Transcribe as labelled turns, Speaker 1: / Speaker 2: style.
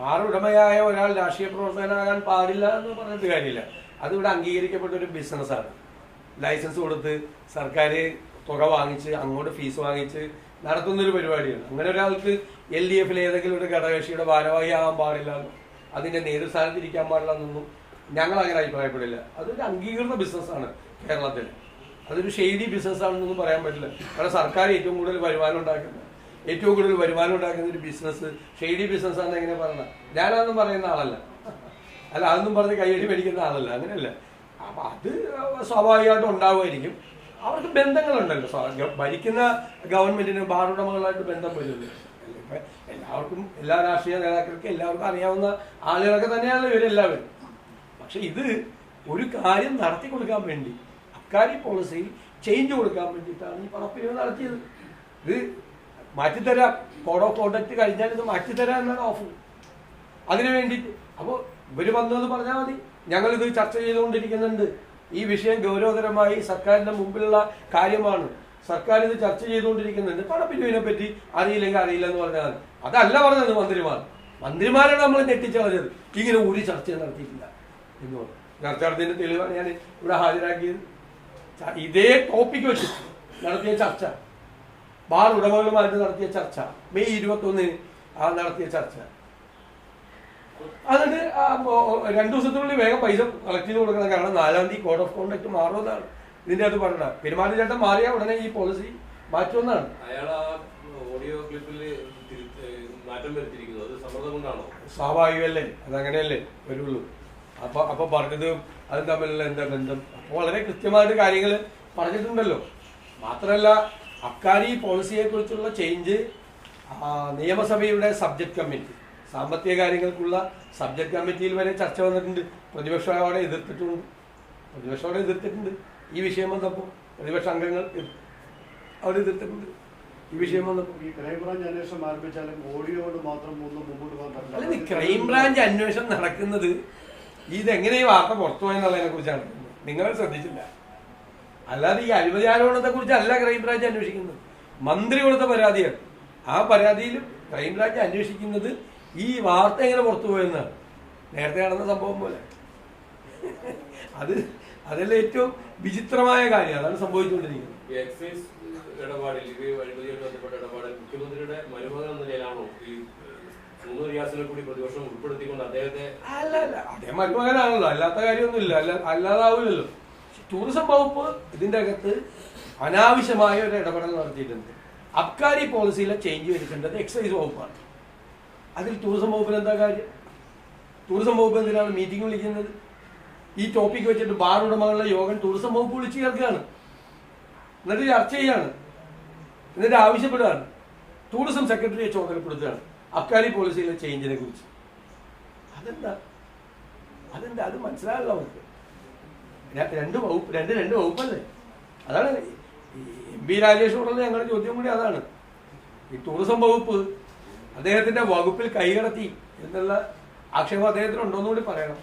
Speaker 1: Bar ഉടമയായ ഒരാൾ രാഷ്ട്രീയ പ്രവർത്തകനാകാൻ പാടില്ല എന്ന് പറഞ്ഞിട്ട് കാര്യമില്ല. അതിവിടെ അംഗീകരിക്കപ്പെട്ട ഒരു ബിസിനസ്സാണ് ലൈസൻസ് കൊടുത്ത് സർക്കാർ തുക വാങ്ങിച്ച് അങ്ങോട്ട് ഫീസ് വാങ്ങിച്ച് നടത്തുന്നൊരു പരിപാടിയാണ്. അങ്ങനെ ഒരാൾക്ക് എൽ ഡി എഫിൽ ഏതെങ്കിലും ഒരു ഘടകകക്ഷിയുടെ ഭാരവാഹി ആകാൻ പാടില്ല. എന്നും നേതൃസ്ഥാനത്തിരിക്കാൻ പാടില്ല എന്നൊന്നും ഞങ്ങൾ അങ്ങനെ അഭിപ്രായപ്പെടില്ല. അതൊരു അംഗീകൃത ബിസിനസ്സാണ് കേരളത്തിൽ. അതൊരു ഷെയ്ഡി ബിസിനസ്സാണെന്നൊന്നും പറയാൻ പറ്റില്ല. കാരണം സർക്കാർ ഏറ്റവും കൂടുതൽ വരുമാനം ഉണ്ടാക്കുന്നത് ഏറ്റവും കൂടുതൽ വരുമാനം ഉണ്ടാക്കുന്ന ഒരു ബിസിനസ് ഷെയ്ഡി ബിസിനസ് ആണ് എങ്ങനെ പറയണം ഞാനതൊന്നും പറയുന്ന ആളല്ല. അല്ല അതൊന്നും പറഞ്ഞ് കൈയടി മേടിക്കുന്ന ആളല്ല അങ്ങനെയല്ല. അപ്പൊ അത് സ്വാഭാവികമായിട്ടും ഉണ്ടാവുമായിരിക്കും. അവർക്ക് ബന്ധങ്ങളുണ്ടല്ലോ. ഭരിക്കുന്ന ഗവൺമെന്റിന് ബാർ ഉടമകളായിട്ട് ബന്ധം വരുന്നത് എല്ലാവർക്കും എല്ലാ രാഷ്ട്രീയ നേതാക്കൾക്കും എല്ലാവർക്കും അറിയാവുന്ന ആളുകളൊക്കെ തന്നെയാണ് ഇവരെല്ലാവരും. പക്ഷെ ഇത് ഒരു കാര്യം നടത്തി കൊടുക്കാൻ വേണ്ടി അബ്കാരി പോളിസിയിൽ ചേഞ്ച് കൊടുക്കാൻ വേണ്ടിയിട്ടാണ് ഈ പണപ്പിരിവ് നടത്തിയത്. ഇത് മാറ്റിത്തരാം. കോഡ് ഓഫ് കോണ്ടക്ട് കഴിഞ്ഞാൽ ഇത് മാറ്റിത്തരാം എന്നാണ് ഓഫർ അതിനു വേണ്ടിയിട്ട്. അപ്പോൾ ഇവർ വന്നത് പറഞ്ഞാൽ മതി. ഞങ്ങൾ ഇത് ചർച്ച ചെയ്തുകൊണ്ടിരിക്കുന്നുണ്ട്. ഈ വിഷയം ഗൗരവതരമായി സർക്കാരിന്റെ മുമ്പിലുള്ള കാര്യമാണ്. സർക്കാർ ഇത് ചർച്ച ചെയ്തുകൊണ്ടിരിക്കുന്നുണ്ട്. പണപ്പിരിവിനെ പറ്റി അറിയില്ലെങ്കിൽ അറിയില്ല എന്ന് പറഞ്ഞാൽ. അതല്ല പറഞ്ഞത് മന്ത്രിമാർ. മന്ത്രിമാരാണ് നമ്മൾ ഞെട്ടിച്ചളഞ്ഞത് ഇങ്ങനെ ഒരു ചർച്ച നടത്തിയിട്ടില്ല എന്ന് പറഞ്ഞു. ചർച്ച നടത്തിയതിന്റെ തെളിവാണ് ഞാൻ ഇവിടെ ഹാജരാക്കിയത്. ഇതേ ടോപ്പിക്ക് വെച്ച് നടത്തിയ ചർച്ച. ബാർ ഉടമകളുമായിട്ട് നടത്തിയ ചർച്ച. മെയ് ഇരുപത്തി ഒന്നിന് ആ നടത്തിയ ചർച്ച. അതിന് രണ്ടു ദിവസത്തിനുള്ളിൽ വേഗം പൈസ കളക്ട് ചെയ്ത് കൊടുക്കണം. കാരണം നാലാം തീയതി കോഡ് ഓഫ് കോണ്ടക്ട് മാറുമെന്നാണ്. ഇതിന്റെ അകത്ത് പറഞ്ഞത് പെരുമാറ്റച്ചട്ടം മാറിയ ഉടനെ ഈ പോളിസി മാറ്റുമെന്നാണ്.
Speaker 2: ഓഡിയോ ക്ലിപ്പിൽ മാറ്റം വരുത്തിയിരിക്കുന്നത് അത് സമ്മർദ്ദം കൊണ്ടാണോ?
Speaker 1: സ്വാഭാവികമല്ലേ? അതങ്ങനെയല്ലേ വരുള്ളൂ. അപ്പൊ അപ്പൊ പറഞ്ഞത് അതും തമ്മിലുള്ള എന്താ ബന്ധം? അപ്പൊ വളരെ കൃത്യമായിട്ട് കാര്യങ്ങൾ പറഞ്ഞിട്ടുണ്ടല്ലോ. മാത്രമല്ല അബ്കാരി പോളിസിയെ കുറിച്ചുള്ള ചേഞ്ച് നിയമസഭയുടെ സബ്ജക്ട് കമ്മിറ്റി സാമ്പത്തിക കാര്യങ്ങൾക്കുള്ള സബ്ജക്ട് കമ്മിറ്റിയിൽ വരെ ചർച്ച വന്നിട്ടുണ്ട്. പ്രതിപക്ഷം അവിടെ എതിർത്തിട്ടുണ്ട്. പ്രതിപക്ഷം അവിടെ എതിർത്തിട്ടുണ്ട്. ഈ വിഷയം വന്നപ്പോൾ പ്രതിപക്ഷ അംഗങ്ങൾ അവർ എതിർത്തിട്ടുണ്ട്. ഈ വിഷയം വന്നപ്പോൾ
Speaker 3: ഈ ക്രൈംബ്രാഞ്ച് അന്വേഷണം ആരംഭിച്ചാലും ഓഡിയോട് മാത്രം ഒന്നും മുമ്പോട്ട് പോകാൻ
Speaker 1: അല്ല
Speaker 3: പറ്റില്ല
Speaker 1: ക്രൈംബ്രാഞ്ച് അന്വേഷണം നടക്കുന്നത് ഇതെങ്ങനെ ഈ വാർത്ത പുറത്തു പോയെന്നുള്ളതിനെ കുറിച്ചാണ് നിങ്ങൾ ശ്രദ്ധിച്ചില്ല. അല്ലാതെ ഈ അഴിമതി ആരോപണത്തെ കുറിച്ച് അല്ല ക്രൈംബ്രാഞ്ച് അന്വേഷിക്കുന്നത്. മന്ത്രി കൊടുത്ത പരാതിയാണ്. ആ പരാതിയിൽ ക്രൈംബ്രാഞ്ച് അന്വേഷിക്കുന്നത് ഈ വാർത്ത എങ്ങനെ പുറത്തു പോയെന്നാണ് നേരത്തെ നടന്ന സംഭവം പോലെ. അത് അതല്ല ഏറ്റവും വിചിത്രമായ കാര്യം. അതാണ് സംഭവിച്ചുകൊണ്ടിരിക്കുന്നത്.
Speaker 2: ഈ എക്സൈസ് ഇടപാടിൽ ഇത് അഴിമതിയായിട്ട് ബന്ധപ്പെട്ട ഇടപാടിൽ മുഖ്യമന്ത്രിയുടെ മരുമകൻ എന്ന നിലയിലാണോ ഈ മുഹമ്മദ് റിയാസിനെ കൂടി പ്രതിപക്ഷം ഉൾപ്പെടുത്തിക്കൊണ്ട് അദ്ദേഹത്തെ
Speaker 1: അല്ല അല്ല. അദ്ദേഹം മരുമകനാണല്ലോ. അല്ലാത്ത കാര്യമൊന്നുമില്ല. അല്ല അല്ലാതാവില്ലല്ലോ ടൂറിസം വകുപ്പ് ഇതിന്റെ അകത്ത് അനാവശ്യമായ ഒരു ഇടപെടൽ നടത്തിയിട്ടുണ്ട്. അബ്കാരി പോളിസിയിലെ ചേഞ്ച് വരുത്തേണ്ടത് എക്സൈസ് വകുപ്പാണ്. അതിൽ ടൂറിസം വകുപ്പിന് എന്താ കാര്യം? ടൂറിസം വകുപ്പ് എന്തിനാണ് മീറ്റിംഗ് വിളിക്കുന്നത്? ഈ ടോപ്പിക്ക് വെച്ചിട്ട് ബാർ ഉടമകളുടെ യോഗം ടൂറിസം വകുപ്പ് വിളിച്ചു ചേർക്കുകയാണ് എന്നിട്ട് ചർച്ച ചെയ്യാണ്. എന്നിട്ട് ആവശ്യപ്പെടുകയാണ്. ടൂറിസം സെക്രട്ടറിയെ ചുമതലപ്പെടുത്തുകയാണ് അബ്കാരി പോളിസിയിലെ ചേഞ്ചിനെ കുറിച്ച്. അതെന്താ? അതെന്താ? അത് മനസ്സിലാകില്ല നമുക്ക് രണ്ട് വകുപ്പ് രണ്ട് രണ്ട് വകുപ്പല്ലേ? അതാണ് എം പി രാജേഷോടുള്ള ഞങ്ങളുടെ ചോദ്യം കൂടി അതാണ്. ഈ ടൂറിസം വകുപ്പ് അദ്ദേഹത്തിന്റെ വകുപ്പിൽ കൈകടത്തി എന്നുള്ള ആക്ഷേപം അദ്ദേഹത്തിന് ഉണ്ടോന്നുകൂടി പറയണം.